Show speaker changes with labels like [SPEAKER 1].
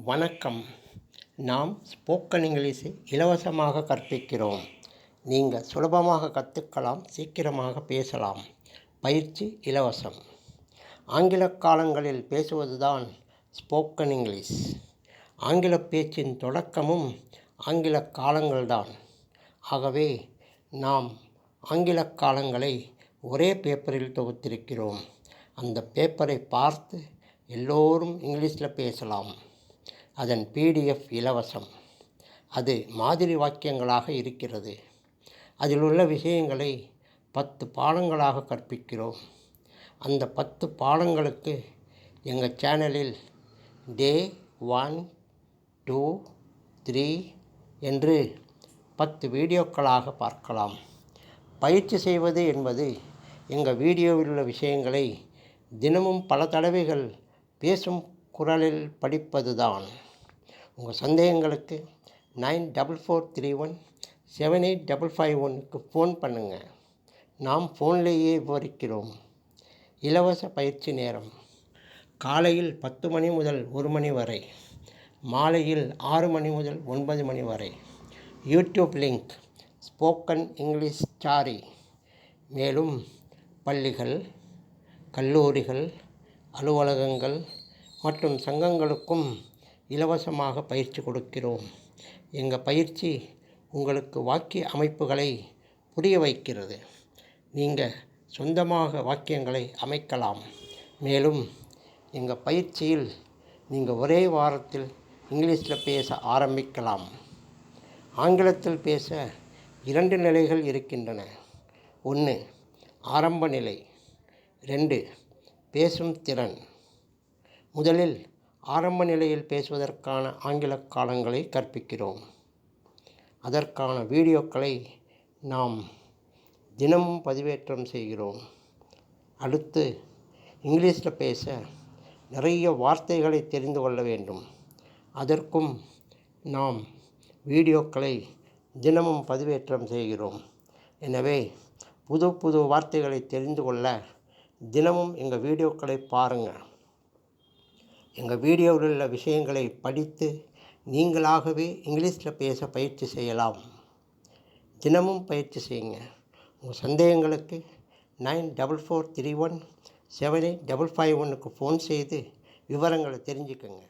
[SPEAKER 1] வணக்கம். நாம் ஸ்போக்கன் இங்கிலீஷை இலவசமாக கற்பிக்கிறோம். நீங்கள் சுலபமாக கற்றுக்கலாம் சீக்கிரமாக பேசலாம். பயிற்சி இலவசம். ஆங்கில காலங்களில் பேசுவதுதான் ஸ்போக்கன் இங்கிலீஷ். ஆங்கில பேச்சின் தொடக்கமும் ஆங்கில காலங்கள்தான். ஆகவே நாம் ஆங்கில காலங்களை ஒரே பேப்பரில் தொகுத்திருக்கிறோம். அந்த பேப்பரை பார்த்து எல்லோரும் இங்கிலீஷில் பேசலாம். அதன் பிடிஎஃப் இலவசம். அது மாதிரி வாக்கியங்களாக இருக்கிறது. அதில் உள்ள விஷயங்களை பத்து பாடங்களாக கற்பிக்கிறோம். அந்த பத்து பாடங்களுக்கு எங்கள் சேனலில் டே ஒன் டூ த்ரீ என்று பத்து வீடியோக்களாக பார்க்கலாம். பயிற்சி செய்வது என்பது எங்கள் வீடியோவில் உள்ள விஷயங்களை தினமும் பல தடவைகள் பேசும் குரலில் படிப்பது தான் உங்கள் சந்தேகங்களுக்கு nine double four three one seven eight double five ஒன்னுக்கு ஃபோன் பண்ணுங்கள் நாம் ஃபோன்லேயே விவரிக்கிறோம். இலவச பயிற்சி நேரம். காலையில் பத்து மணி முதல் ஒரு மணி வரை. மாலையில் ஆறு மணி முதல் ஒன்பது மணி வரை. YouTube link spoken English story மேலும் பள்ளிகள் கல்லூரிகள் அலுவலகங்கள் மற்றும் சங்கங்களுக்கும் இலவசமாக பயிற்சி கொடுக்கிறோம். எங்கள் பயிற்சி உங்களுக்கு வாக்கிய அமைப்புகளை புரிய வைக்கிறது. நீங்கள் சொந்தமாக வாக்கியங்களை அமைக்கலாம். மேலும் எங்கள் பயிற்சியில் நீங்கள் ஒரே வாரத்தில் இங்கிலீஷில் பேச ஆரம்பிக்கலாம். ஆங்கிலத்தில் பேச இரண்டு நிலைகள் இருக்கின்றன. ஒன்று ஆரம்ப நிலை. ரெண்டு பேசும் திறன். முதலில் ஆரம்ப நிலையில் பேசுவதற்கான ஆங்கில காலங்களை கற்பிக்கிறோம். அதற்கான வீடியோக்களை நாம் தினமும் பதிவேற்றம் செய்கிறோம். அடுத்து இங்கிலீஷில் பேச நிறைய வார்த்தைகளை தெரிந்து கொள்ள வேண்டும். அதற்கும் நாம் வீடியோக்களை தினமும் பதிவேற்றம் செய்கிறோம். எனவே புது புது வார்த்தைகளை தெரிந்து கொள்ள தினமும் எங்கள் வீடியோக்களை பாருங்கள் எங்கள் வீடியோவில் உள்ள விஷயங்களை படித்து நீங்களாகவே இங்கிலீஷில் பேச பயிற்சி செய்யலாம். தினமும் பயிற்சி செய்யுங்க. உங்கள் சந்தேகங்களுக்கு nine double four three one seven eight double five ஒன்னுக்கு ஃபோன் செய்து விவரங்களை தெரிஞ்சுக்கோங்க.